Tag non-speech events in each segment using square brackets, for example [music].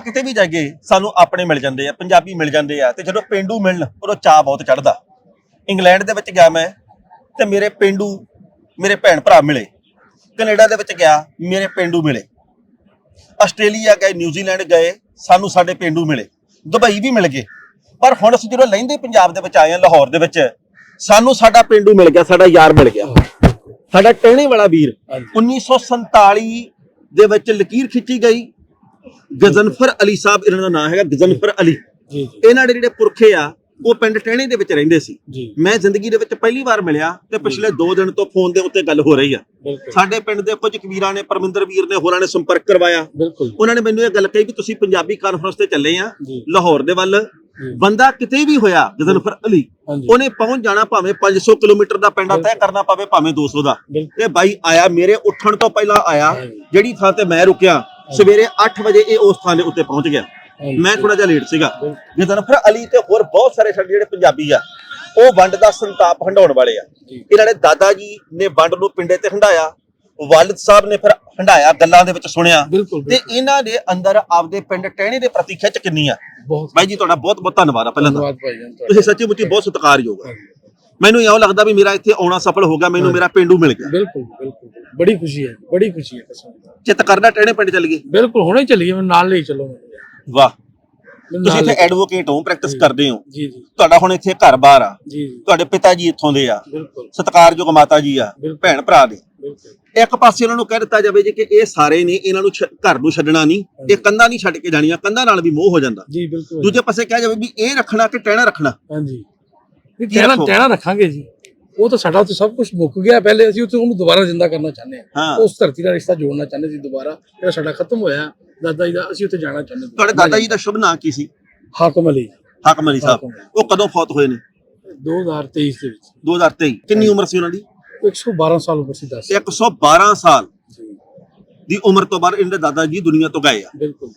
ਆਪਾਂ ਕਿਤੇ ਵੀ ਜਾਈਏ ਸਾਨੂੰ ਆਪਣੇ ਮਿਲ ਜਾਂਦੇ ਆ ਪੰਜਾਬੀ ਮਿਲ ਜਾਂਦੇ ਆ ਤੇ ਜਦੋਂ ਪਿੰਡੂ ਮਿਲਣ ਉਦੋਂ ਚਾਹ ਬਹੁਤ ਚੜਦਾ ਇੰਗਲੈਂਡ ਦੇ ਵਿੱਚ ਗਿਆ ਮੈਂ ਤੇ ਮੇਰੇ ਪਿੰਡੂ ਮੇਰੇ ਭੈਣ ਭਰਾ ਮਿਲੇ। ਕੈਨੇਡਾ ਦੇ ਵਿੱਚ ਗਿਆ ਮੇਰੇ ਪਿੰਡੂ ਮਿਲੇ। ਆਸਟ੍ਰੇਲੀਆ ਗਏ ਨਿਊਜ਼ੀਲੈਂਡ ਗਏ ਸਾਨੂੰ ਸਾਡੇ ਪਿੰਡੂ ਮਿਲੇ। ਦੁਬਈ ਵੀ ਮਿਲ ਗਏ। ਪਰ ਹੁਣ ਅਸੀਂ ਜਦੋਂ ਲਹਿੰਦੇ ਪੰਜਾਬ ਦੇ ਵਿੱਚ ਆਏ ਹਾਂ ਲਾਹੌਰ ਦੇ ਵਿੱਚ ਸਾਨੂੰ ਸਾਡਾ ਪਿੰਡੂ ਮਿਲ ਗਿਆ ਸਾਡਾ ਯਾਰ ਮਿਲ ਗਿਆ। ਸਾਡਾ ਟਹਿਣੇ ਵਾਲਾ ਵੀਰ 1947 ਦੇ ਵਿੱਚ ਲਕੀਰ ਖਿੱਚੀ ਗਈ। ਗਜ਼ਨਫਰ ਅਲੀ ਸਾਹਿਬ ਇਹਨਾਂ ਦਾ ਨਾਮ ਹੈਗਾ ਗਜ਼ਨਫਰ ਅਲੀ। ਜੀ ਇਹਨਾਂ ਦੇ ਜਿਹੜੇ ਪੁਰਖੇ ਆ ਉਹ ਪਿੰਡ ਟਹਿਣੇ ਦੇ ਵਿੱਚ ਰਹਿੰਦੇ ਸੀ। ਮੈਂ ਜ਼ਿੰਦਗੀ ਦੇ ਵਿੱਚ ਪਹਿਲੀ ਵਾਰ ਮਿਲਿਆ ਤੇ ਪਿਛਲੇ 2 ਦਿਨ ਤੋਂ ਫੋਨ ਦੇ ਉੱਤੇ ਗੱਲ ਹੋ ਰਹੀ ਆ। ਸਾਡੇ ਪਿੰਡ ਦੇ ਕੁਝ ਕਬੀਰਾਂ ਨੇ ਪਰਮਿੰਦਰ ਵੀਰ ਨੇ ਹੋਰਾਂ ਨੇ ਸੰਪਰਕ ਕਰਵਾਇਆ। ਉਹਨਾਂ ਨੇ ਮੈਨੂੰ ਇਹ ਗੱਲ ਕਹੀ ਕਿ ਤੁਸੀਂ ਪੰਜਾਬੀ ਕਾਨਫਰੰਸ ਤੇ ਚੱਲੇ ਆ ਲਾਹੌਰ ਦੇ ਵੱਲ। ਬੰਦਾ ਕਿਤੇ ਵੀ ਹੋਇਆ ਗਜ਼ਨਫਰ ਅਲੀ ਉਹਨੇ ਪਹੁੰਚ ਜਾਣਾ ਭਾਵੇਂ 500 ਕਿਲੋਮੀਟਰ ਦਾ ਪਿੰਡ ਆ ਤੈਅ ਕਰਨਾ ਪਵੇ ਭਾਵੇਂ 200 ਦਾ। ਤੇ ਬਾਈ ਆਇਆ ਮੇਰੇ ਉੱਠਣ ਤੋਂ ਪਹਿਲਾਂ ਆਇਆ। ਜਿਹੜੀ ਥਾਂ ਤੇ ਮੈਂ ਰੁਕਿਆ ਸਵੇਰੇ 8 ਵਜੇ ਇਹ ਉਸ ਥਾਂ ਦੇ ਉੱਤੇ ਪਹੁੰਚ ਗਿਆ। ਮੈਂ ਥੋੜਾ ਜਿਹਾ ਲੇਟ ਸੀਗਾ। ਬਿਲਕੁਲ। ਗਜ਼ਨਫਰ ਅਲੀ ਤੇ ਹੋਰ ਬਹੁਤ ਸਾਰੇ ਸਾਡੇ ਜਿਹੜੇ ਪੰਜਾਬੀ ਆ ਉਹ ਵੰਡ ਦਾ ਸੰਤਾਪ ਹੰਡਾਉਣ ਵਾਲੇ ਆ। ਜੀ। ਇਹਨਾਂ ਨੇ ਦਾਦਾ ਜੀ ਨੇ ਵੰਡ ਨੂੰ ਪਿੰਡੇ ਤੇ ਹੰਡਾਇਆ ਵਾਲਿਦ ਸਾਹਿਬ ਨੇ ਫਿਰ ਹੰਡਾਇਆ ਗੱਲਾਂ ਦੇ ਵਿੱਚ ਸੁਣਿਆ। ਤੇ ਇਹਨਾਂ ਦੇ ਅੰਦਰ ਆਪਦੇ ਪਿੰਡ ਟਹਿਣੇ ਦੇ ਪ੍ਰਤੀ ਖਿੱਚ ਕਿੰਨੀ ਆ? ਬਾਈ ਜੀ ਤੁਹਾਡਾ ਬਹੁਤ ਬਹੁਤ ਧੰਨਵਾਦ ਆ ਪਹਿਲਾਂ ਤਾਂ। ਤੁਸੀਂ ਸੱਚੀ ਮੁੱਚੀ ਬਹੁਤ ਸਤਿਕਾਰਯੋਗ ਆ। ਮੈਨੂੰ ਇਉਂ ਲੱਗਦਾ ਵੀ ਮੇਰਾ ਇੱਥੇ ਆਉਣਾ ਸਫਲ ਹੋ ਗਿਆ ਮੈਨੂੰ ਮੇਰਾ ਪਿੰਡੂ ਮਿਲ ਗਿਆ। ਬਿਲਕੁਲ ਬਿਲਕੁਲ। ਬੜੀ ਖੁਸ਼ੀ ਹੈ ਬੜੀ ਖੁਸ਼ੀ ਹੈ ਕਸਮ ਚਿੱਤ ਕਰਦਾ ਟਹਿਣੇ ਪਿੰਡ ਚੱਲ ਗਏ ਬਿਲਕੁਲ ਹੁਣੇ ਚੱਲੀਏ ਮੈਨੂੰ ਨਾਲ ਲਈ ਚੱਲੋ। ਵਾਹ। ਤੁਸੀਂ ਇੱਥੇ ਐਡਵੋਕੇਟ ਹੋ ਪ੍ਰੈਕਟਿਸ ਕਰਦੇ ਹੋ। ਜੀ ਜੀ। ਤੁਹਾਡਾ ਹੁਣ ਇੱਥੇ ਘਰ-ਬਾਰ ਆ। ਜੀ ਜੀ। ਤੁਹਾਡੇ ਪਿਤਾ ਜੀ ਇੱਥੋਂ ਦੇ ਆ। ਬਿਲਕੁਲ। ਸਤਿਕਾਰਯੋਗ ਮਾਤਾ ਜੀ ਆ। ਭੈਣ ਭਰਾ ਦੇ। ਇੱਕ ਪਾਸੇ ਉਹਨਾਂ ਨੂੰ ਕਹਿ ਦਿੱਤਾ ਜਾਵੇ ਜੀ ਕਿ ਇਹ ਸਾਰੇ ਨੇ ਇਹਨਾਂ ਨੂੰ ਘਰ ਨੂੰ ਛੱਡਣਾ ਨਹੀਂ ਇਹ ਕੰਧਾਂ ਨਹੀਂ ਛੱਡ ਕੇ ਜਾਣੀਆਂ ਕੰਧਾਂ ਨਾਲ ਵੀ ਮੋਹ ਹੋ ਜਾਂਦਾ। ਜੀ ਬਿਲਕੁਲ। ਦੂਜੇ ਪਾਸੇ ਕਿਹਾ ਜਾਵੇ ਵੀ ਇਹ ਰੱਖਣਾ ਕਿ ਟਹਿਣਾ ਰੱਖਣਾ। ਹਾਂਜੀ। ਟਹਿਣਾ? ਟਹਿਣਾ ਰੱਖਾਂਗੇ ਜੀ। ਉਹ ਤਾਂ ਸਾਡਾ ਉੱਥੇ ਸਭ ਕੁਝ ਮੁੱਕ ਗਿਆ। ਪਹਿਲੇ ਅਸੀਂ ਉੱਥੇ ਉਹਨੂੰ ਦੁਬਾਰਾ ਜ਼ਿੰਦਾ ਕਰਨਾ ਚਾਹੁੰਦੇ ਹਾਂ। ਉਸ ਧਰਤੀ ਦਾ ਰਿਸ਼ਤਾ ਜੋੜਨਾ ਚਾਹੁੰਦੇ ਸੀ ਦੁਬਾਰਾ। ਜਿਹੜਾ ਸਾਡਾ ਖਤਮ ਹੋਇਆ ਦਾਦਾ ਜੀ ਦਾ ਅਸੀਂ ਉੱਥੇ ਜਾਣਾ ਚਾਹੁੰਦੇ। ਤੁਹਾਡੇ ਦਾਦਾ ਜੀ ਦਾ ਸ਼ੁਭ ਨਾਂ ਕੀ ਸੀ? ਹਾਕਮ ਅਲੀ। ਹਾਕਮ ਅਲੀ ਸਾਹਿਬ। ਉਹ ਕਦੋਂ ਫੌਤ ਹੋਏ ਨੇ? 2023 ਦੇ ਵਿੱਚ। 2023 ਕਿੰਨੀ ਉਮਰ ਸੀ ਉਹਨਾਂ ਦੀ? 112 ਸਾਲ ਉਮਰ ਸੀ ਦੱਸ 112 ਸਾਲ ਜੀ। ਦੀ ਉਮਰ ਤੋਂ ਬਾਅਦ ਇਹਨਾਂ ਦੇ ਦਾਦਾ ਜੀ ਦੁਨੀਆ ਤੋਂ ਗਏ ਆ। ਬਿਲਕੁਲ।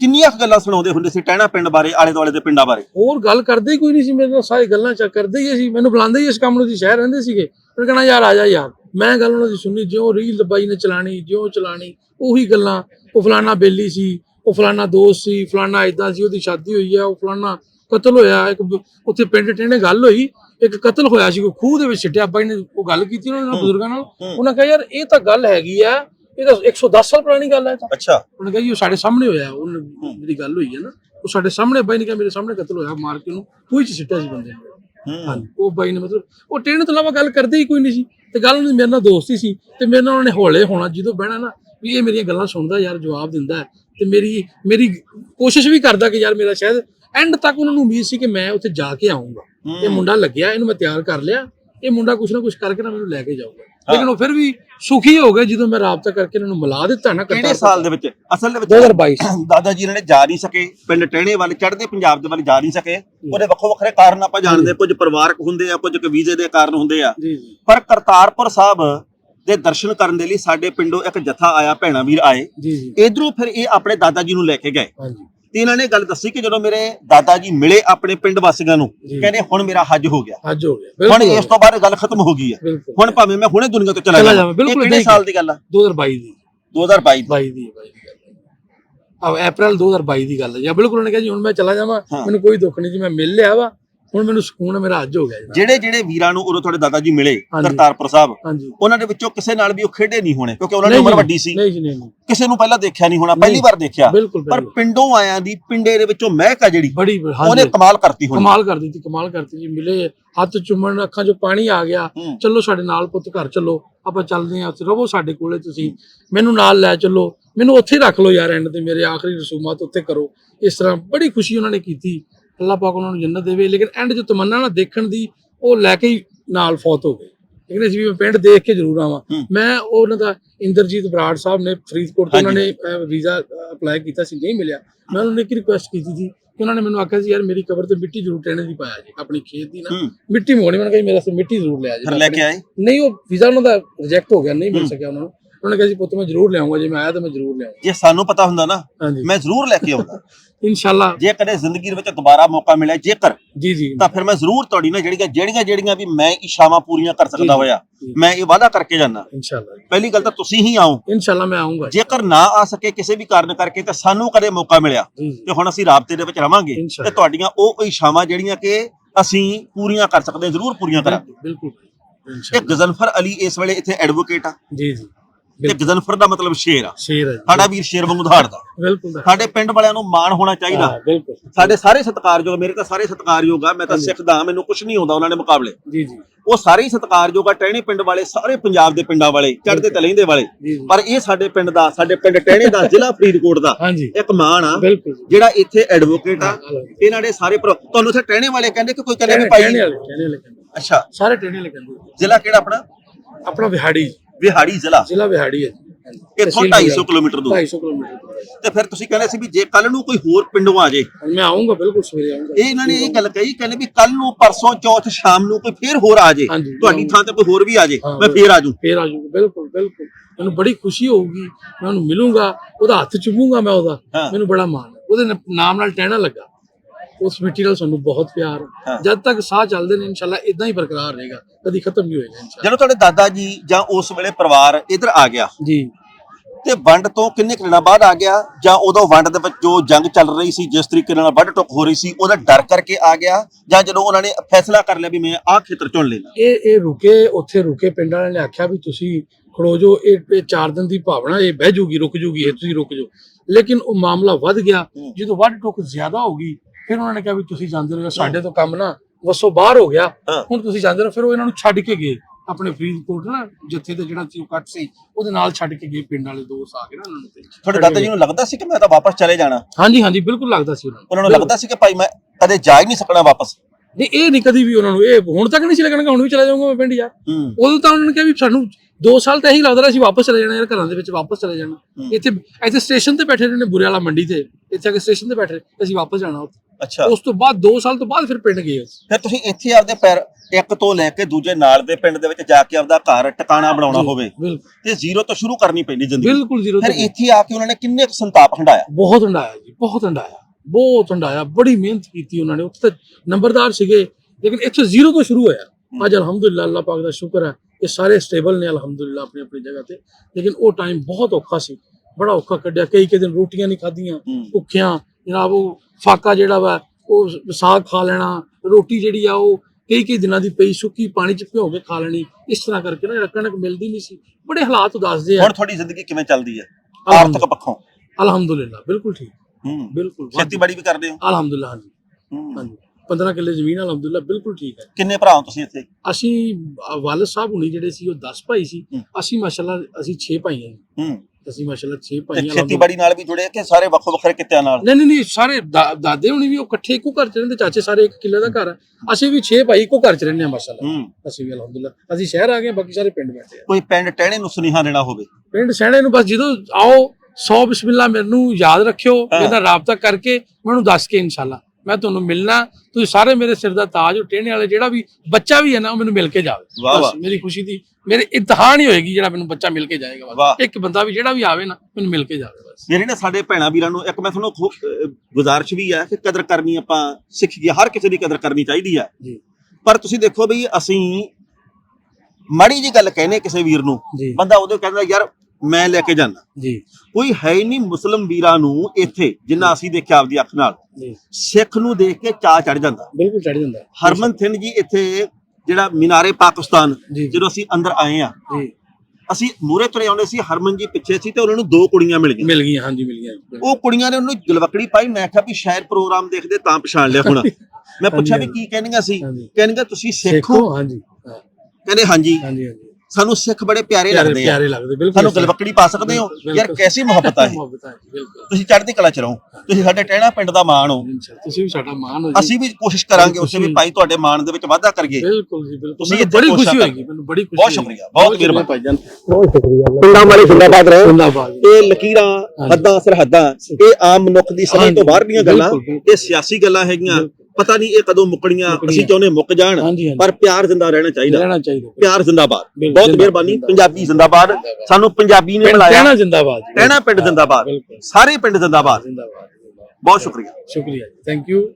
ਕਿੰਨੀਆਂ ਕੁ ਗੱਲਾਂ ਸੁਣਾਉਂਦੇ ਹੁੰਦੇ ਸੀ ਟਹਿਣਾ ਪਿੰਡ ਬਾਰੇ ਆਲੇ ਦੁਆਲੇ ਦੇ ਪਿੰਡਾਂ ਬਾਰੇ? ਹੋਰ ਗੱਲ ਕਰਦੇ ਹੀ ਕੋਈ ਨਹੀਂ ਸੀ ਮੇਰੇ ਨਾਲ ਸਾਰੀ ਗੱਲਾਂ ਚਾ ਕਰਦੇ ਹੀ ਸੀ ਮੈਨੂੰ ਬੁਲਾਉਂਦੇ ਹੀ ਇਸ ਕੰਮ ਨੂੰ ਜੀ ਸ਼ਹਿਰ ਰਹਿੰਦੇ ਸੀਗੇ। ਫਿਰ ਕਹਣਾ ਯਾਰ ਆ ਜਾ ਯਾਰ। ਮੈਂ ਗੱਲ ਉਹਨਾਂ ਦੀ ਸੁਣਨੀ ਜਿਉਂ ਰੀਲ ਬਾਈ ਨੇ ਚਲਾਣੀ ਜਿਉਂ ਚਲਾਣੀ ਉਹੀ ਗੱਲਾਂ। ਉਹ ਫਲਾਨਾ ਬੇਲੀ ਸੀ ਉਹ ਫਲਾਨਾ ਦੋਸਤ ਸੀ ਫਲਾਨਾ ਇਦਾਂ ਸੀ ਉਹਦੀ ਸ਼ਾਦੀ ਹੋਈ ਹੈ ਉਹ ਫਲਾਨਾ ਕਤਲ ਹੋਇਆ ਇੱਕ ਉੱਥੇ ਪਿੰਡ ਟੇਣੇ ਗੱਲ ਹੋਈ ਇੱਕ ਕਤਲ ਹੋਇਆ ਸੀ ਕੋਈ ਖੂਹ ਦੇ ਵਿੱਚ ਛਿੱਟਿਆ ਬਾਈ ਨੇ ਉਹ ਗੱਲ ਕੀਤੀ ਉਹਨਾਂ ਨਾਲ ਬਜ਼ੁਰਗਾਂ ਨਾਲ। ਉਹਨਾਂ ਕਿਹਾ ਯਾਰ ਇਹ ਤਾਂ ਗੱਲ ਹੈਗੀ ਆ ਇਹ ਤਾਂ 110 ਸਾਲ ਪੁਰਾਣੀ ਗੱਲ ਹੈ ਅੱਛਾ। ਉਹਨੇ ਕਿਹਾ ਜੀ ਉਹ ਸਾਡੇ ਸਾਹਮਣੇ ਹੋਇਆ ਉਹ ਜਿਹੜੀ ਗੱਲ ਹੋਈ ਹੈ ਨਾ ਉਹ ਸਾਡੇ ਸਾਹਮਣੇ ਬਾਈ ਨੇ ਕਿਹਾ ਮੇਰੇ ਸਾਹਮਣੇ ਕਤਲ ਹੋਇਆ ਮਾਰ ਕੇ ਉਹਨੂੰ ਕੋਈ ਚ ਸਿੱਟਿਆ ਸੀ ਬੰਦੇ ਹੂੰ। ਉਹ ਬਾਈ ਨੇ ਮਤਲਬ ਉਹ ਟ੍ਰੇਨ ਤੋਂ ਇਲਾਵਾ ਗੱਲ ਕਰਦੇ ਹੀ ਕੋਈ ਨਹੀਂ ਸੀ। ਤੇ ਗੱਲ ਉਹਨੇ ਮੇਰੇ ਨਾਲ ਦੋਸਤੀ ਸੀ ਤੇ ਮੇਰੇ ਨਾਲ ਉਹਨੇ ਹੌਲੇ ਹੋਣਾ ਜਦੋਂ ਬਹਿਣਾ ਨਾ ਵੀ ਇਹ ਮੇਰੀਆਂ ਗੱਲਾਂ ਸੁਣਦਾ ਯਾਰ ਜਵਾਬ ਦਿੰਦਾ ਤੇ ਮੇਰੀ ਮੇਰੀ ਕੋਸ਼ਿਸ਼ ਵੀ ਕਰਦਾ ਕਿ ਯਾਰ ਮੇਰਾ ਸ਼ਾਇਦ ਐਂਡ ਤੱਕ ਉਹਨਾਂ ਨੂੰ ਉਮੀਦ ਸੀ ਕਿ ਮੈਂ ਉੱਥੇ ਜਾ ਕੇ ਆਉਂਗਾ ਇਹ ਮੁੰਡਾ ਲੱਗਿਆ ਇਹਨੂੰ ਮੈਂ ਤਿਆਰ ਕਰ ਲਿਆ। ਇਹ ਮੁੰਡਾ ਕੁਛ ਨਾ ਕੁਛ ਕਰਕੇ ਨਾ ਮੈਨੂੰ ਲੈ ਕੇ ਜਾਊਗਾ। ਲੇਕਿਨ ਉਹ ਫਿਰ ਵੀ ਸੁਖੀ ਹੋ ਗਏ ਜਦੋਂ ਮੈਂ ਰਾਬਤਾ ਕਰਕੇ ਇਹਨਾਂ ਨੂੰ ਮਿਲਾ ਦਿੱਤਾ ਨਾ ਕਿਹੜੇ ਸਾਲ ਦੇ ਵਿੱਚ? ਅਸਲ ਦੇ ਵਿੱਚ 2022 [clears throat] ਦਾਦਾ ਜੀ ਨੇ ਜਾ ਨਹੀਂ ਸਕੇ ਪਿੰਡ ਟਹਿਣੇ ਵੱਲ ਚੜ੍ਹਦੇ ਪੰਜਾਬ ਦੇ ਵੱਲ ਜਾ ਨਹੀਂ ਸਕੇ। ਉਹਦੇ ਵੱਖੋ ਵੱਖਰੇ ਕਾਰਨ ਆਪਾਂ ਜਾਣਦੇ ਕੁਝ ਪਰਿਵਾਰਕ ਹੁੰਦੇ ਆ ਕੁਝ ਕੁ ਵੀਜ਼ੇ ਦੇ ਕਾਰਨ ਹੁੰਦੇ ਆ। ਪਰ ਕਰਤਾਰਪੁਰ ਸਾਹਿਬ ਦੇ ਦਰਸ਼ਨ ਕਰਨ ਦੇ ਲਈ ਸਾਡੇ ਪਿੰਡੋਂ ਇੱਕ ਜਥਾ ਆਇਆ ਭੈਣਾ ਵੀਰ ਆਏ। ਇਧਰੋਂ ਫਿਰ ਇਹ ਆਪਣੇ ਦਾਦਾ ਜੀ ਨੂੰ ਲੈ ਕੇ ਗਏ। ਤੇ ਇਹਨਾਂ ਨੇ ਗੱਲ ਦੱਸੀ ਕਿ ਜਦੋਂ ਮੇਰੇ ਦਾਦਾ ਜੀ ਮਿਲੇ ਆਪਣੇ ਪਿੰਡ ਵਾਸੀਆਂ ਨੂੰ। ਕਹਿੰਦੇ ਹੁਣ ਮੇਰਾ ਹੱਜ ਹੋ ਗਿਆ। ਅੱਜ ਹੋ ਗਿਆ। ਹੁਣ ਇਸ ਤੋਂ ਬਾਅਦ ਗੱਲ ਖਤਮ ਹੋ ਗਈ ਹੈ। ਬਿਲਕੁਲ। ਹੁਣ ਭਾਵੇਂ ਮੈਂ ਹੁਣੇ ਦੁਨੀਆ ਤੋਂ ਚਲਾ ਚਲਾ ਜਾਵਾਂ। ਜਾਵਾਂ, ਬਿਲਕੁਲ ਇਹ ਕਿਹੜੇ ਠੀਕ ਹੈ। ਸਾਲ ਦੀ ਗੱਲ ਆ? 2022 ਦੀ। 2022 ਦੀ। 22 ਦੀ ਹੈ, 22 ਦੀ ਗੱਲ ਹੈ। ਆ ਅਪ੍ਰੈਲ 2022 ਦੀ ਗੱਲ ਹੈ। ਜਾਂ ਬਿਲਕੁਲ ਉਹਨੇ ਕਿਹਾ ਜੀ ਹੁਣ ਮੈਂ ਚਲਾ ਜਾਵਾਂ। ਹਾਂ। ਮੈਨੂੰ ਕੋਈ ਦੁੱਖ ਨਹੀਂ ਜੀ ਮੈਂ ਮਿਲ ਲਿਆ ਵਾ। ਹੁਣ ਮੈਨੂੰ ਸਕੂਨ ਹੈ ਮੇਰਾ ਅੱਜ ਹੋ ਗਿਆ ਜੀ। ਜਿਹੜੇ ਜਿਹੜੇ ਵੀਰਾਂ ਨੂੰ ਉਦੋਂ ਤੁਹਾਡੇ ਦਾਦਾ ਜੀ ਮਿਲੇ ਹਾਂਜੀ। ਕਰਤਾਰਪੁਰ ਸਾਹਿਬ ਹਾਂਜੀ। ਉਹਨਾਂ ਦੇ ਵਿੱਚੋਂ ਕਿਸੇ ਨਾਲ ਵੀ ਉਹ ਖੇਡੇ ਨਹੀਂ ਹੋਣੇ ਕਿਉਂਕਿ ਉਹਨਾਂ ਦੀ ਨਹੀਂ ਉਮਰ ਜੀ, ਵੱਡੀ ਸੀ। ਨਹੀਂ ਜੀ ਨਹੀਂ ਨਹੀਂ ਕਿਸੇ ਨੂੰ ਪਹਿਲਾਂ ਦੇਖਿਆ ਨਹੀਂ ਹੋਣਾ ਪਹਿਲੀ ਨਹੀਂ। ਵਾਰ ਦੇਖਿਆ। ਬਿਲਕੁਲ ਪਰ ਬਿਲਕੁਲ। ਪਿੰਡੋਂ ਆਇਆਂ ਦੀ ਪਿੰਡੇ ਦੇ ਵਿੱਚੋਂ ਮਹਿਕ ਆ ਜਿਹੜੀ ਬੜੀ ਉਹਨੇ ਹਾਂਜੀ ਕਮਾਲ ਕਰਤੀ ਹੋਣੀ। ਕਮਾਲ ਕਰ ਦਿੱਤੀ ਕਮਾਲ ਕਰਤੀ ਜੀ ਮਿਲੇ ਹੱਥ ਚੁੰਮਣ ਅੱਖਾਂ 'ਚੋਂ ਪਾਣੀ ਆ ਗਿਆ। ਹੂੰ। ਚਲੋ ਸਾਡੇ ਨਾਲ ਪੁੱਤ ਘਰ ਚੱਲੋ ਆਪਾਂ ਚੱਲਦੇ ਹਾਂ ਉੱਥੇ ਰਹੋ ਸਾਡੇ ਕੋਲੇ ਤੁਸੀਂ। ਮੈਨੂੰ ਨਾਲ ਲੈ ਚੱਲੋ ਮੈਨੂੰ ਉੱਥੇ ਹੀ ਰੱਖ ਲਓ ਯਾਰ ਐਂਡ ਤੇ ਮੇਰੇ ਆਖਰੀ ਰਸੂਮਾਤ ਉੱਥੇ ਕਰੋ। ਇਸ ਤਰ੍ਹਾਂ ਬੜੀ ਖੁਸ਼ੀ ਉਹਨਾਂ ਨੇ ਕੀਤੀ। ਅੱਲਾਹ ਪਾਕ ਉਹਨਾਂ ਨੂੰ ਜੰਨਤ ਦੇਵੇ ਲੇਕਿਨ ਐਂਡ 'ਚ ਤਮੰਨਾ ਨਾ ਦੇਖਣ ਦੀ ਉਹ ਲੈ ਕੇ ਹੀ ਨਾਲ ਫੌਤ ਹੋ ਗਏ। ਲੇਕਿਨ ਅਸੀਂ ਵੀ ਮੈਂ ਪਿੰਡ ਦੇਖ ਕੇ ਜ਼ਰੂਰ ਆਵਾਂ। ਮੈਂ ਉਹਨਾਂ ਦਾ ਇੰਦਰਜੀਤ ਬਰਾੜ ਸਾਹਿਬ ਨੇ ਫਰੀਦਕੋਟ ਤੋਂ ਉਹਨਾਂ ਨੇ ਵੀਜ਼ਾ ਅਪਲਾਈ ਕੀਤਾ ਸੀ ਨਹੀਂ ਮਿਲਿਆ। ਮੈਂ ਉਹਨਾਂ ਨੂੰ ਇੱਕ ਰਿਕੁਐਸਟ ਕੀਤੀ ਸੀ ਕਿ ਉਹਨਾਂ ਨੇ ਮੈਨੂੰ ਆਖਿਆ ਸੀ ਯਾਰ ਮੇਰੀ ਕਬਰ ਤੇ ਮਿੱਟੀ ਜ਼ਰੂਰ ਟਹਿਣੇ ਦੀ ਪਾਇਆ ਜੀ ਆਪਣੀ ਖੇਤ ਦੀ ਨਾ। ਮਿੱਟੀ ਮੋਣੀ ਮੈਂ ਕਿਹਾ ਜੀ ਮੇਰੇ ਸੇ ਮਿੱਟੀ ਜ਼ਰੂਰ ਲਿਆ ਜੀ ਫਿਰ ਲੈ ਕੇ ਆਏ? ਨਹੀਂ ਉਹ ਵੀਜ਼ਾ ਉਹਨਾਂ ਦਾ ਰਿਜੈਕਟ ਹੋ ਗਿਆ ਨਹੀਂ ਮਿਲ ਸਕਿਆ ਉਹਨਾਂ ਨੂੰ। ਉਹਨਾਂ ਨੇ ਕਿਹਾ ਸੀ ਪੁੱਤ ਮੈਂ ਜ਼ਰੂਰ ਲਿਆਉਂਗਾ ਜੇ ਮੈਂ ਆਇਆ ਤਾਂ ਮੈਂ ਜ਼ਰੂਰ ਲਿਆਉਂਗਾ। ਜੇ ਸਾਨੂੰ ਪਤਾ ਹੁੰਦਾ ਨਾ ਹਾਂਜੀ। ਮੈਂ ਜ਼ਰੂਰ ਲੈ ਕੇ ਆਉਂਦਾ। [laughs] ਇਨਸ਼ਾਅੱਲਾ। ਜੇ ਕਦੇ ਜ਼ਿੰਦਗੀ ਦੇ ਵਿੱਚ ਦੁਬਾਰਾ ਮੌਕਾ ਮਿਲਿਆ ਜੇਕਰ ਜੀ ਜੀ। ਤਾਂ ਫਿਰ ਮੈਂ ਜ਼ਰੂਰ ਤੁਹਾਡੀ ਨਾਲ ਜਿਹੜੀਆਂ ਜਿਹੜੀਆਂ ਜਿਹੜੀਆਂ ਵੀ ਮੈਂ ਇਸ਼ਾਵਾਂ ਪੂਰੀਆਂ ਕਰ ਸਕਦਾ ਜੀ। ਹੋਇਆ ਜੀ। ਮੈਂ ਇਹ ਵਾਅਦਾ ਕਰਕੇ ਜਾਣਾ ਇਨਸ਼ਾਅੱਲਾ। ਪਹਿਲੀ ਗੱਲ ਤਾਂ ਤੁਸੀਂ ਹੀ ਆਓ। ਇਨਸ਼ਾਅੱਲਾ ਮੈਂ ਆਉਂਗਾ ਜੇਕਰ ਨਾ ਆ ਸਕੇ ਕਿਸੇ ਵੀ ਕਾਰਨ ਕਰਕੇ ਤਾਂ ਸਾਨੂੰ ਕਦੇ ਮੌਕਾ ਮਿਲਿਆ ਜੀ ਤੇ ਹੁਣ ਅਸੀਂ ਰਾਬਤੇ ਦੇ ਵਿੱਚ ਰਵਾਂਗੇ। ਤੇ ਇਨਸ਼ਾਅੱਲਾ। ਤੁਹਾਡੀਆਂ ਉਹ ਇਸ਼ਾਵਾਂ ਜਿਹੜੀਆਂ ਕਿ ਅਸੀਂ ਪੂਰੀਆਂ ਕਰ ਸਕਦੇ ਹਾਂ ਜ਼ਰੂਰ ਪੂਰੀਆਂ ਕਰਾਂਗੇ। ਬਿਲਕੁਲ ਇਹ ਗਜ਼ਨਫਰ ਅਲੀ ਇਸ ਵੇਲੇ ਇੱਥੇ ਐਡਵੋਕੇਟ ਆ। ਜੀ ਜੀ। ਤੇ ਗਜ਼ਨਫਰ ਦਾ ਮਤਲਬ ਸ਼ੇਰ ਆ। ਸ਼ੇਰ ਹੈ ਜੀ। ਸਾਡਾ ਵੀਰ ਸ਼ੇਰ ਵਾਂਗੂ ਦਹਾੜਦਾ ਬਿਲਕੁਲ ਦਾ- ਸਾਡੇ ਪਿੰਡ ਵਾਲਿਆਂ ਨੂੰ ਮਾਣ ਹੋਣਾ ਚਾਹੀਦਾ। ਹਾਂ, ਬਿਲਕੁਲ। ਸਾਡੇ ਸਾਰੇ ਸਤਿਕਾਰਯੋਗ ਮੇਰੇ ਤਾਂ ਸਾਰੇ ਸਤਿਕਾਰਯੋਗ ਆ ਮੈਂ ਤਾਂ ਹਾਂਜੀ। ਸਿੱਖ ਦਾ ਮੈਨੂੰ ਕੁਝ ਨਹੀਂ ਆਉਂਦਾ ਉਹਨਾਂ ਦੇ ਮੁਕਾਬਲੇ। ਜੀ ਜੀ। ਉਹ ਸਾਰੇ ਹੀ ਸਤਿਕਾਰਯੋਗ ਆ ਟਹਿਣੇ ਪਿੰਡ ਵਾਲੇ ਸਾਰੇ ਪੰਜਾਬ ਦੇ ਪਿੰਡਾਂ ਵਾਲੇ ਚੜ੍ਹਦੇ ਤੇ ਲਹਿੰਦੇ ਵਾਲੇ। ਜੀ ਜੀ। ਪਰ ਇਹ ਸਾਡੇ ਪਿੰਡ ਦਾ ਸਾਡੇ ਪਿੰਡ ਟਹਿਣੇ ਦਾ [laughs] ਜ਼ਿਲ੍ਹਾ ਫਰੀਦਕੋਟ ਦਾ ਹਾਂਜੀ। ਇੱਕ ਮਾਣ ਆ। ਬਿਲਕੁਲ ਜੀ। ਜਿਹੜਾ ਇੱਥੇ ਐਡਵੋਕੇਟ ਆ ਇਹਨਾਂ ਦੇ ਸਾਰੇ ਭਰਾ- ਤੁਹਾਨੂੰ ਇੱਥੇ ਟਹਿਣੇ ਵਾਲੇ ਕਹਿੰਦੇ ਕਿ ਕੋਈ ਕਹਿੰਦੇ ਟਹਿਣੇ ਵੀ ਭਾਈ? ਟਹਿਣੇ ਵਾਲੇ ਟਹਿਣੇ ਵਾਲੇ ਕਹਿੰਦੇ। ਅੱਛਾ। ਸਾਰੇ ਟਹਿਣੇ ਵਾਲੇ ਕਹਿੰਦੇ। ਜ਼ਿਲ੍ਹਾ ਕਿਹੜਾ ਆਪਣਾ? ਆਪਣਾ ਵਿਹਾੜੀ। ਵਿਹਾੜੀ ਜ਼ਿਲ੍ਹਾ। ਜ਼ਿਲ੍ਹਾ ਵਿਹਾੜੀ ਹੈ ਜੀ। ਇੱਥੋਂ ਤਹਿਸੀਲ 250 ਕਿਲੋਮੀਟਰ ਦੂਰ। 250 ਕਿਲੋਮੀਟਰ। ਤੇ ਫਿਰ ਤੁਸੀਂ ਕਹਿੰਦੇ ਸੀ ਵੀ ਜੇ ਕੱਲ ਨੂੰ ਕੋਈ ਹੋਰ ਪਿੰਡੋਂ ਆ ਜੇ। ਮੈਂ ਆਉਂਗਾ ਬਿਲਕੁਲ ਸਵੇਰੇ ਆਉਂਗਾ ਇਹ ਇਹਨਾਂ ਨੇ ਇਹ ਗੱਲ ਕਹੀ ਕਹਿੰਦੇ ਵੀ ਕੱਲ ਨੂੰ ਪਰਸੋਂ ਚੌਥ ਸ਼ਾਮ ਨੂੰ ਕੋਈ ਫੇਰ ਹੋਰ ਆ ਜੇ। ਤੁਹਾਡੀ ਥਾਂ ਤੇ ਕੋਈ ਹੋਰ ਵੀ ਆ ਜੇ ਮੈਂ ਫੇਰ ਆ ਜੂ ਫੇਰ ਆ ਜਾਊਗਾ ਬਿਲਕੁਲ ਬਿਲਕੁਲ। ਮੈਨੂੰ ਬੜੀ ਖੁਸ਼ੀ ਹੋਊਗੀ ਮੈਂ ਉਹਨੂੰ ਮਿਲੂੰਗਾ ਉਹਦਾ ਹੱਥ ਚੁੰਮੂੰਗਾ ਮੈਂ ਉਹਦਾ। ਮੈਨੂੰ ਬੜਾ ਮਾਣ ਹੈ। ਉਹਦੇ ਨਾਮ ਨਾਲ ਟਹਿਣਾ ਲੱਗਾ। ਉਸ ਮਿੱਟੀ ਨਾਲ ਸਾਨੂੰ ਬਹੁਤ ਪਿਆਰ ਹੈ। ਜਦ ਤੱਕ ਸਾਹ ਚੱਲਦੇ ਨੇ ਇਨਸ਼ਾਅੱਲਾ ਇਦਾਂ ਹੀ ਬਰਕਰਾਰ ਰਹੇਗਾ। ਕਦੀ ਖਤਮ ਨਹੀਂ ਹੋਏਗਾ ਇਨਸ਼ਾਅੱਲਾ। ਜਦੋਂ ਤੁਹਾਡੇ ਦਾਦਾ ਜੀ ਜਾਂ ਉਸ ਵੇਲੇ ਪਰਿਵਾਰ ਇੱਧਰ ਆ ਗਿਆ ਜੀ। ਤੇ ਵੰਡ ਤੋਂ ਕਿੰਨੇ ਕੁ ਦਿਨਾਂ ਬਾਅਦ ਆ ਗਿਆ ਜਾਂ ਉਦੋਂ ਵੰਡ ਦੇ ਵਿੱਚ ਜੋ ਜੰਗ ਚੱਲ ਰਹੀ ਸੀ ਜਿਸ ਤਰੀਕੇ ਨਾਲ ਵੱਢ ਟੁੱਕ ਹੋ ਰਹੀ ਸੀ ਉਹਦਾ ਡਰ ਕਰਕੇ ਆ ਗਿਆ ਜਾਂ ਜਦੋਂ ਉਹਨਾਂ ਨੇ ਫੈਸਲਾ ਕਰ ਲਿਆ ਵੀ ਮੈਂ ਆਹ ਖੇਤਰ ਚੁਣ ਲੈਣਾ ਇਹ ਇਹ ਰੁਕੇ ਉੱਥੇ ਰੁਕੇ ਪਿੰਡ ਵਾਲਿਆਂ ਨੇ ਆਖਿਆ ਵੀ ਤੁਸੀਂ ਖੜੋ ਜੋ ਇਹ ਇਹ ਚਾਰ ਦਿਨ ਦੀ ਭਾਵਨਾ ਇਹ ਬਹਿ ਜੂਗੀ ਰੁਕ ਜੂਗੀ ਇਹ ਤੁਸੀਂ ਰੁਕ ਜਾਓ। ਲੇਕਿਨ ਉਹ ਮਾਮਲਾ ਵੱਧ ਗਿਆ। ਜਦੋਂ ਵੱਢ ਟੁੱਕ ਜ਼ਿਆਦਾ ਹੋ ਗਈ ਫਿਰ ਉਹਨਾਂ ਨੇ ਕਿਹਾ ਵੀ ਤੁਸੀਂ ਜਾਂਦੇ ਰਹੋ ਸਾਡੇ ਤੋਂ ਕੰਮ ਨਾ ਵਸੋਂ ਬਾਹਰ ਹੋ ਗਿਆ। ਹੁਣ ਤੁਸੀਂ ਜਾਂਦੇ ਰਹੋ ਫਿਰ ਉਹ ਇਹਨਾਂ ਨੂੰ ਛੱਡ ਕੇ ਗਏ। ਆਪਣੇ ਫਰੀਦਕੋਟ ਨਾ ਜੱਥੇ ਤੇ ਜਿਹੜਾ ਸੀ ਉਹ ਕੱਟ ਸੀ ਉਹਦੇ ਨਾਲ ਛੱਡ ਕੇ ਗਏ ਪਿੰਡ ਵਾਲੇ ਦੋਸਤ ਆ ਕੇ ਨਾ ਉਹਨਾਂ ਨੂੰ ਤੇ ਤੁਹਾਡੇ ਦਾਦਾ ਜੀ ਨੂੰ ਲੱਗਦਾ ਸੀ ਕਿ ਮੈਂ ਤਾਂ ਵਾਪਸ ਚਲੇ ਜਾਣਾ? ਹਾਂਜੀ ਹਾਂਜੀ ਬਿਲਕੁਲ ਲੱਗਦਾ ਸੀ ਉਹਨਾਂ ਨੂੰ। ਉਹਨਾਂ ਨੂੰ ਲੱਗਦਾ ਸੀ ਕਿ ਭਾਈ ਮੈਂ ਕਦੇ ਜਾ ਹੀ ਨਹੀਂ ਸਕਣਾ ਵਾਪਸ? ਨਹੀਂ ਇਹ ਨਹੀਂ ਕਦੀ ਵੀ ਉਹਨਾਂ ਨੂੰ ਇਹ ਹੁਣ ਤੱਕ ਨਹੀਂ ਸੀ ਲੱਗਣਾ ਕਿ ਹੁਣ ਵੀ ਚਲਾ ਜਾਊਂਗਾ ਮੈਂ ਪਿੰਡ ਯਾਰ। ਉਦੋਂ ਤਾਂ ਉਹਨਾਂ ਨੇ ਕਿਹਾ ਵੀ ਸਾਨੂੰ 2 ਸਾਲ ਤਾਂ ਇਹੀ ਲੱਗਦਾ ਰਿਹਾ ਸੀ ਵਾਪਸ ਚਲੇ ਜਾਣਾ ਯਾਰ ਘਰਾਂ ਦੇ ਵਿੱਚ ਵਾਪਸ ਚਲੇ ਜਾਣਾ। ਇੱਥੇ ਇੱਥੇ ਸਟੇਸ਼ਨ ਤੇ ਬੈਠੇ ਰਹੇ ਨੇ ਬੁਰੇ ਵਾਲਾ ਮੰਡੀ ਤੇ। ਇੱਥੇ ਆ ਕੇ ਸਟੇਸ਼ਨ ਤੇ ਬੈਠੇ ਅਸੀਂ ਵਾਪਸ ਜਾਣਾ ਉੱਥੇ। ਅੱਛਾ। ਉਸ ਤੋਂ ਬਾਅਦ 2 ਸਾਲ ਤੋਂ ਬਾਅਦ ਫਿਰ ਪਿੰਡ ਗਏ ਅਸੀਂ। ਫਿਰ ਤੁਸੀਂ ਇੱਥੇ ਆਪਦੇ ਪੈਰ ਇੱਕ ਤੋਂ ਲੈ ਕੇ ਦੂਜੇ ਨਾਲ ਦੇ ਪਿੰਡ ਦੇ ਵਿੱਚ ਜਾ ਕੇ ਆਪਦਾ ਘਰ ਟਿਕਾਣਾ ਬਣਾਉਣਾ ਹੋਵੇ। ਬਿਲਕੁਲ। ਤੇ ਜ਼ੀਰੋ ਤੋਂ ਸ਼ੁਰੂ ਕਰਨੀ ਪੈਂਦੀ ਜ਼ਿੰਦਗੀ। ਬਿਲਕੁਲ ਜ਼ੀਰੋ ਫਿਰ ਇੱਥੇ ਆ ਕੇ ਉਹਨਾਂ ਨੇ ਕਿੰਨੇ ਕੁ ਸੰਤਾਪ ਹੰਡਾਇਆ ਬਹੁਤ ਹੰਡਾਇਆ ਜੀ ਬਹੁਤ ਹੰਡਾਇਆ ਬਹੁਤ ਹੰਡਾਇਆ ਬੜੀ ਮਿਹਨਤ ਕੀਤੀ ਉਹਨਾਂ ਨੇ। ਉੱਥੇ ਨੰਬਰਦਾਰ ਸੀਗੇ ਲੇਕਿਨ ਇੱਥੇ ਜ਼ੀਰੋ ਤੋਂ ਸ਼ੁਰੂ ਹੋਇਆ। ਅੱਜ ਅਲਹਮਦੁਲਿਲਾ ਅੱਲਾਹ ਪਾਕ ਦਾ ਸ਼ੁਕਰ ਹੈ ਇਹ ਸਾਰੇ ਸਟੇਬਲ ਨੇ ਅਲਹਮਦੁਲਿਲਾ ਆਪਣੀ ਆਪਣੀ ਜਗ੍ਹਾ ਤੇ। ਲੇਕਿਨ ਉਹ ਟਾਈਮ ਬਹੁਤ ਔਖਾ ਸੀ। ਬੜਾ ਔਖਾ ਕੱਢਿਆ। ਕਈ ਕਈ ਦਿਨ ਰੋਟੀਆਂ ਨਹੀਂ ਖਾਧੀਆਂ। ਭੁੱਖਿਆਂ ਜਨਾਬ ਉਹ ਫਾਕਾ ਜਿਹੜਾ ਵਾ ਉਹ ਸਾਗ ਖਾ ਲੈਣਾ ਰੋਟੀ ਜਿਹੜੀ ਆ ਉਹ ਕਈ ਕਈ ਦਿਨਾਂ ਦੀ ਪਈ ਸੁੱਕੀ ਪਾਣੀ ਚ ਭਿਓ ਕੇ ਖਾ ਲੈਣੀ ਇਸ ਤਰ੍ਹਾਂ ਕਰਕੇ ਨਾ ਕਣਕ ਮਿਲਦੀ ਨਹੀਂ ਸੀ। ਬੜੇ ਹਾਲਾਤ ਦੱਸਦੇ ਆ। ਹੁਣ ਤੁਹਾਡੀ ਜ਼ਿੰਦਗੀ ਕਿਵੇਂ ਚੱਲਦੀ ਹੈ। ਆਰਥਿਕ ਪੱਖੋਂ। ਅਲਹਮਦੁਲਿਲਾ ਬਿਲਕੁਲ ਠੀਕ। ਹੂੰ। ਬਿਲਕੁਲ। ਖੇਤੀਬਾੜੀ ਵੀ ਕਰਦੇ ਹੋ? ਅਲਹਮਦੁਲਿਲਾ ਹਾਂਜੀ। ਹੂੰ। ਹਾਂਜੀ। 15 ਕਿੱਲੇ ਜ਼ਮੀਨ ਅਲਹਮਦੁਲਿਲਾ ਬਿਲਕੁਲ ਠੀਕ ਹੈ ਕਿੰਨੇ ਭਰਾ ਹੋ ਤੁਸੀਂ ਇੱਥੇ? ਅਸੀਂ ਵਾਲਦ ਸਾਹਿਬ ਹੁਣੀ ਜਿਹੜੇ ਸੀ ਉਹ 10 ਭਾਈ ਸੀ। ਅਸੀਂ ਮਾਸ਼ਾਅੱਲਾ ਅਸੀਂ 6 ਭਾਈ ਹਾਂ। ਹੂੰ। ਅਸੀਂ ਮਾਸ਼ਾਅੱਲਾ 6 ਤੇ ਭਾਈ ਹਾਂ ਖੇਤੀਬਾੜੀ ਨਾਲ ਵੀ ਜੁੜੇ ਕਿ ਸਾਰੇ ਵੱਖੋ ਵੱਖਰੇ ਕਿੱਤਿਆਂ ਨਾਲ? ਨਹੀਂ ਨਹੀਂ ਨਹੀਂ ਸਾਰੇ ਦਾ- ਦਾਦੇ ਹੁਣੀ ਵੀ ਉਹ ਇਕੱਠੇ ਇੱਕੋ ਘਰ ਚ ਰਹਿੰਦੇ ਚਾਚੇ ਸਾਰੇ ਇੱਕ ਕਿੱਲੇ ਦਾ ਘਰ ਆ। ਅਸੀਂ ਵੀ 6 ਭਾਈ ਇੱਕੋ ਘਰ ਚ ਰਹਿੰਦੇ ਹਾਂ ਮਾਸ਼ਾਅੱਲਾ। ਹੂੰ। ਅਸੀਂ ਵੀ ਅਲਹਮਦੁਲਿਲਾ। ਅਸੀਂ ਸ਼ਹਿਰ ਆ ਗਏ ਬਾਕੀ ਸਾਰੇ ਪਿੰਡ ਬੈਠੇ ਆ। ਕੋਈ ਪਿੰਡ ਟਹਿਣੇ ਨੂੰ ਸੁਨੇਹਾ ਦੇਣਾ ਹੋਵੇ? ਪਿੰਡ ਸਹਿਣੇ ਨੂੰ ਬਸ ਜਦੋਂ ਆਓ 100 ਬਿਸਮਿਲ੍ਲਾ ਮੈਨੂੰ ਯਾਦ ਰੱਖਿਓ ਹਾਂ। ਇਹਦਾ ਰਾਬਤਾ ਕਰਕੇ ਮੈਨੂੰ ਦੱਸ ਕੇ ਇਨਸ਼ਾਅੱਲਾ। ਮੈਂ ਤੁਹਾਨੂੰ ਮਿਲਣਾ ਤੁਸੀਂ ਸਾਰੇ ਮੇਰੇ ਸਿਰ ਦਾ ਤਾਜ ਹੋ ਟਹਿਣੇ ਵਾਲੇ ਜਿਹੜਾ ਵੀ ਬੱਚਾ ਵੀ ਹੈ ਨਾ ਉਹ ਮੈਨੂੰ ਮਿਲ ਕੇ ਜਾਵੇ। ਬਸ। ਮੇਰੀ ਖੁਸ਼ੀ ਦੀ ਮੇਰੇ ਇਮਤਿਹਾਨ ਹੀ ਹੋਏਗੀ ਜਿਹੜਾ ਮੈਨੂੰ ਬੱਚਾ ਮਿਲ ਕੇ ਜਾਏਗਾ ਇੱਕ ਬੰਦਾ ਵੀ ਜਿਹੜਾ ਵੀ ਆਵੇ ਨਾ ਮੈਨੂੰ ਮਿਲ ਕੇ ਜਾਵੇ ਬਸ। ਮੇਰੇ ਨਾ ਸਾਡੇ ਭੈਣਾ ਵੀਰਾਂ ਨੂੰ ਇੱਕ ਮੈਂ ਤੁਹਾਨੂੰ ਗੁਜ਼ਾਰਿਸ਼ ਵੀ ਹੈ ਕਿ ਕਦਰ ਕਰਨੀ ਆਪਾਂ ਸਿੱਖ ਗਏ ਹਰ ਕਿਸੇ ਦੀ ਕਦਰ ਕਰਨੀ ਚਾਹੀਦੀ ਹੈ ਜੀ। ਪਰ ਤੁਸੀਂ ਦੇਖੋ ਵੀ ਅਸੀਂ ਮਾੜੀ ਜੀ ਗੱਲ ਕਹਿੰਦੇ ਕਿਸੇ ਵੀਰ ਨੂੰ ਬੰਦਾ ਉਦੋਂ ਕਹਿੰਦਾ ਯਾਰ ਮੈਂ ਲੈ ਕੇ ਜਾਣਾ ਜੀ। ਕੋਈ ਹੈ ਹੀ ਨਹੀਂ ਮੁਸਲਮ ਵੀਰਾਂ ਨੂੰ ਇੱਥੇ ਜਿੰਨਾ ਅਸੀਂ ਦੇਖਿਆ ਆਪਦੀ ਅੱਖ ਨਾਲ। ਜੀ। ਸਿੱਖ ਨੂੰ ਦੇਖ ਕੇ ਚਾਹ ਚੜ ਜਾਂਦਾ। ਬਿਲਕੁਲ ਚੜ ਜਾਂਦਾ। ਹਰਮਨ ਸਿੰਘ ਜੀ ਇੱਥੇ ਜਿਹੜਾ ਮੀਨਾਰੇ ਪਾਕਿਸਤਾਨ ਜੀ। ਜਦੋਂ ਅਸੀਂ ਅੰਦਰ ਆਏ ਆ ਜੀ। ਅਸੀਂ ਮੂਰੇ ਤੁਰੇ ਆਉਂਦੇ ਸੀ ਹਰਮਨ ਜੀ ਪਿੱਛੇ ਸੀ ਤੇ ਉਹਨਾਂ ਨੂੰ ਦੋ ਕੁੜੀਆਂ ਮਿਲ ਗਈਆਂ। ਮਿਲ ਗਈਆਂ ਹਾਂਜੀ ਮਿਲ ਗਈਆਂ। ਉਹ ਕੁੜੀਆਂ ਨੇ ਉਹਨੂੰ ਗਲਵਕੜੀ ਪਾਈ ਮੈਂ ਕਿਹਾ ਵੀ ਸ਼ਾਇਦ ਪ੍ਰੋਗਰਾਮ ਦੇਖਦੇ ਤਾਂ ਪਛਾਣ ਲਿਆ ਹੋਣਾ। ਮੈਂ ਪੁੱਛਿਆ ਵੀ ਕੀ ਕਹਿੰਦੀਆਂ ਸੀ? ਹਾਂਜੀ। ਕਹਿੰਦੀਆਂ ਤੁਸੀਂ ਸਿੱਖ ਹੋ ਹਾਂਜੀ। ਹਾਂ, ਕਹਿੰਦੇ ਹਾਂਜੀ। ਹਾਂਜੀ ਹਾਂਜੀ। ਸਾਨੂੰ ਸਿੱਖ ਬੜੇ ਪਿਆਰੇ ਲੱਗਦੇ ਆ। ਪਿਆਰੇ ਲੱਗਦੇ ਬਿਲਕੁਲ ਸਾਨੂੰ ਗਲਵਕੜੀ ਪਾ ਸਕਦੇ ਹੋ। ਯਾਰ। ਕੈਸੀ ਮੁਹੱਬਤ ਆ ਇਹ? ਮੁਹੱਬਤ ਹੈ ਜੀ, ਬਿਲਕੁਲ। ਤੁਸੀਂ ਚੜ੍ਹਦੀ ਕਲਾ ਚ ਰਹੋ। ਤੁਸੀਂ ਸਾਡੇ ਟਹਿਣਾ ਪਿੰਡ ਦਾ ਮਾਣ ਹੋ। ਤੁਸੀਂ ਵੀ ਸਾਡਾ ਮਾਣ ਹੋ ਅਸੀਂ ਵੀ ਕੋਸ਼ਿਸ਼ ਕਰਾਂਗੇ ਉਸੇ ਵੀ ਭਾਈ ਤੁਹਾਡੇ ਮਾਣ ਦੇ ਵਿੱਚ ਵਾਧਾ ਕਰੀਏ। ਬਿਲਕੁਲ ਜੀ ਬਿਲਕੁਲ। ਤੁਸੀਂ ਬੜੀ ਖੁਸ਼ੀ ਹੋਏਗੀ ਮੈਨੂੰ ਬੜੀ ਖੁਸ਼ੀ ਬਹੁਤ। ਸ਼ੁਕਰੀਆ ਬਹੁਤ ਮਿਹਰਬਾਨੀ। ਬਹੁਤ ਸ਼ੁਕਰੀਆ। ਪਿੰਡਾਂ ਵਾਲੇ ਜ਼ਿੰਦਾਬਾਦ ਰਹੇ। ਜ਼ਿੰਦਾਬਾਦ। ਇਹ ਲਕੀਰਾਂ ਹੱਦਾਂ ਸਰਹੱਦਾਂ ਇਹ ਆਮ ਮਨੁੱਖ ਦੀ ਸਮਝ ਤੋਂ ਬਾਹਰ ਦੀਆਂ ਗੱਲਾਂ। ਇਹ ਸਿਆਸੀ ਗੱਲਾਂ ਹੈਗੀਆਂ। ਪਤਾ ਨਹੀਂ ਇਹ ਕਦੋਂ ਮੁੱਕਣੀਆਂ। ਅਸੀਂ ਚਾਹੁੰਦੇ ਮੁੱਕ ਜਾਣ। ਪਰ ਪਿਆਰ ਜ਼ਿੰਦਾ ਰਹਿਣਾ ਚਾਹੀਦਾ। ਰਹਿਣਾ ਚਾਹੀਦਾ। ਪਿਆਰ ਜ਼ਿੰਦਾਬਾਦ। ਬਹੁਤ ਮਿਹਰਬਾਨੀ। ਪੰਜਾਬੀ ਜ਼ਿੰਦਾਬਾਦ। ਸਾਨੂੰ ਪੰਜਾਬੀ ਨੇ ਮਿਲਾਇਆ ਕਹਿਣਾ ਜਿੰਦਾਬਾਦ ਕਹਿਣਾ ਪਿੰਡ ਜ਼ਿੰਦਾਬਾਦ। ਸਾਰੇ ਪਿੰਡ ਜਿੰਦਾਬਾਦ। ਬਹੁਤ ਸ਼ੁਕਰੀਆ। ਸ਼ੁਕਰੀਆ ਥੈਂਕ ਯੂ